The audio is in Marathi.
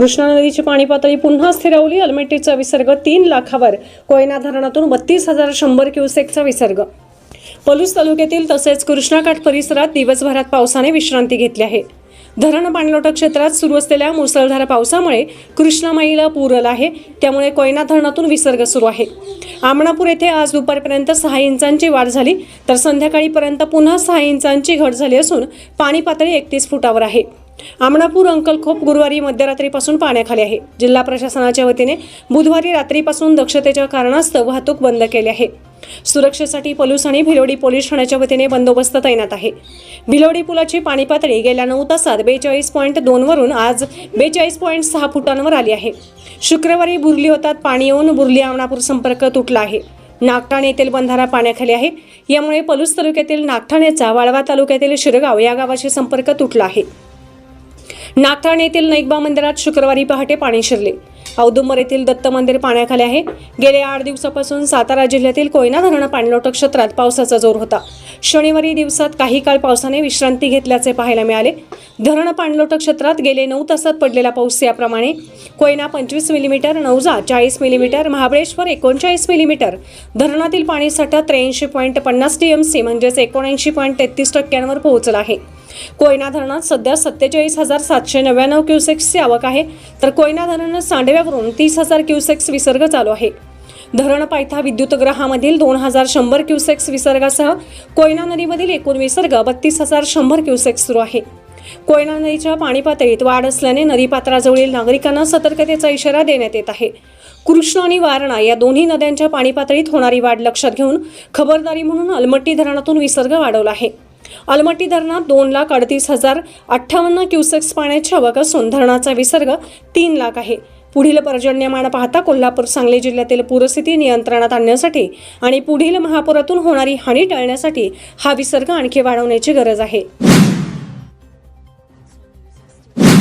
कृष्णा नदीची पाणी पातळी पुन्हा स्थिरावली. अलमेटीचा विसर्ग तीन लाखावर. कोयना धरणातून बत्तीस हजार शंभर क्युसेकचा विसर्ग. पलूस तालुक्यातील तसेच कृष्णाकाठ परिसरात दिवसभरात पावसाने विश्रांती घेतली आहे. धरण पाणलोट क्षेत्रात सुरू असलेल्या मुसळधार पावसामुळे कृष्णामाईला पूर आला आहे. त्यामुळे कोयना धरणातून विसर्ग सुरू आहे. आमणापूर येथे आज दुपारपर्यंत सहा इंचांची वाढ झाली. तर संध्याकाळीपर्यंत पुन्हा सहा इंचांची घट झाली असून पाणी पातळी एकतीस फुटावर आहे. आमणापूर अंकलखोप गुरुवारी मध्यरात्रीपासून पाण्याखाली आहे. जिल्हा प्रशासनाच्या वतीने बुधवारी रात्रीपासून दक्षतेच्या कारणास्तव वाहतूक बंद केली आहे. सुरक्षेसाठी पलूस आणि भिलोडी पोलीस ठाण्याच्या वतीने बंदोबस्त तैनात आहे. भिलोडी पुलाची पाणी पातळी गेल्या नऊ तासात बेचाळीस पॉईंट दोनवरून आज बेचाळीस पॉईंट सहा फुटांवर आली आहे. शुक्रवारी बुरली होतात पाणी येऊन बुरली आमणापूर संपर्क तुटला आहे. नागठाणे येथील बंधारा पाण्याखाली आहे. यामुळे पलूस तालुक्यातील नागठाण्याचा वाळवा तालुक्यातील शिरगाव या गावाशी संपर्क तुटला आहे. नागठाण येथील नैकबा मंदिरात शुक्रवारी पहाटे पाणी शिरले. औदुंबर येथील दत्त मंदिर पाण्याखाली आहे. गेल्या आठ दिवसापासून सातारा जिल्ह्यातील कोयना धरण पाणलोट क्षेत्रात पावसाचा जोर होता. शनिवारी दिवसात काही काळ पावसाने विश्रांती घेतल्याचे पाहायला मिळाले. धरण पाणलोट क्षेत्रात गेले नऊ तासात पडलेला पाऊस याप्रमाणे कोयना पंचवीस मिलीमीटर नवजा चाळीस मिलीमीटर महाबळेश्वर एकोणचाळीस मिलीमीटर धरणातील पाणीसाठा त्र्याऐंशी पॉईंट पन्नास टी एम सी म्हणजेच एकोणऐंशी पॉईंट तेहतीस टक्क्यांवर पोहोचला आहे. कोयना धरणात सध्या सत्तेचाळीस हजार सातशे नव्याण्णव क्युसेक्सची आवक आहे. तर कोयना धरणात सांडव्यावरून तीस हजार क्युसेक्स विसर्ग चालू आहे. धरण पायथा विद्युतग्रहामधील दोन हजार शंभर क्युसेक्स विसर्गासह कोयना नदीमधील एकूण विसर्ग बत्तीस हजार शंभर क्युसेक्स सुरू आहे. कोयना नदीच्या पाणी पातळीत वाढ असल्याने नदीपात्राजवळील नागरिकांना सतर्कतेचा इशारा देण्यात येत आहे. कृष्णा आणि वारणा या दोन्ही नद्यांच्या पाणी पातळीत होणारी वाढ लक्षात घेऊन खबरदारी म्हणून अलमट्टी धरणातून विसर्ग वाढवला आहे. अलमट्टी धरणात दोन लाख अडतीस हजार अठ्ठावन्न क्युसेक्स पाण्याची आवक असून धरणाचा विसर्ग तीन लाख आहे. पुढील पर्जन्यमान पाहता कोल्हापूर सांगली जिल्ह्यातील पूरस्थिती नियंत्रणात आणण्यासाठी आणि पुढील महापुरातून होणारी हानी टाळण्यासाठी हा विसर्ग आणखी वाढवण्याची गरज आहे.